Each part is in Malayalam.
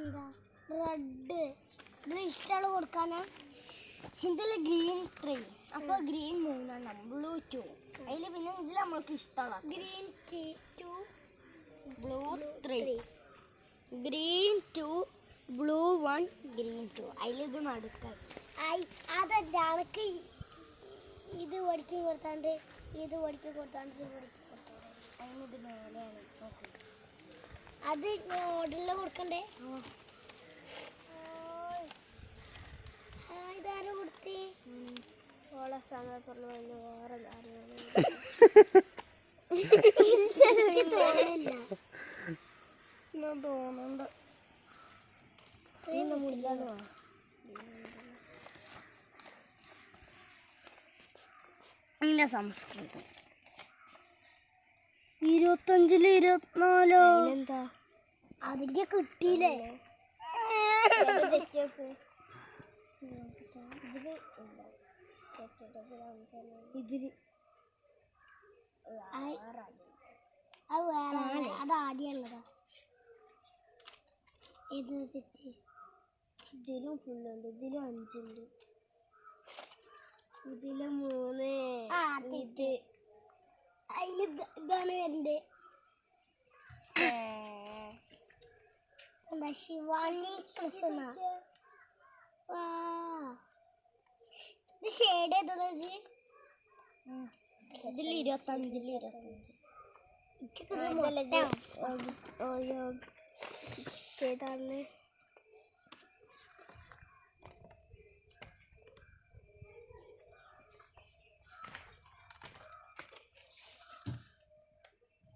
എന്താ? റെഡ് ഇതിൽ ഇഷ്ടമുള്ള കൊടുക്കാനാ. ഇതിൽ ഗ്രീൻ ത്രീ അപ്പോൾ ഗ്രീൻ മൂന്നെണ്ണം ബ്ലൂ ടു അതിൽ പിന്നെ ഇതിൽ നമ്മൾക്ക് ഇഷ്ടമുള്ള green two blue three green two blue one green two അതിലിത് നടുക്കാൻ അതല്ല അനക്ക് ഇത് ഒടിക്കി കൊടുത്താണ്ട് ഇത് ഒടിക്കി കൊടുത്താണ്ട് ഇത് ഒടിക്കി കൊടുത്താണ്ട്. അതിനിത് മേലെയാണ്. നോക്ക്. അത് ഓർഡറിൽ കൊടുക്കണ്ടേ? ഇതാരും കൊടുത്തി? ഓളെ സമയത്തുള്ള വേറെ തോന്നില്ല ഞാൻ തോന്നുന്നുണ്ട് പിന്നെ സംസ്കൃതം. ഇരുപത്തഞ്ചിൽ ഇരുപത്തിനാലോ? എന്താ അതിന്റെ കിട്ടിയില്ലേ? ഇതിൽ. അത് വേറെ അത് ആദ്യമുള്ളതാ. ഇത് തെറ്റി. ഇതിലും ഫുള്ളുണ്ട് ഇതിലും അഞ്ചുണ്ട്. ഇതിലും മൂന്ന് അതിൽ ഇതാണ് വരണ്ടേ? എന്താ ശിവാണി കൃഷ്ണ ഇത് ഷെയ്ഡ് ഏതാ ഇതിൽ ഇരുപത്തഞ്ചിൽ ഇരുപത്തഞ്ച്. ഏതാണ്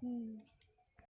嗯。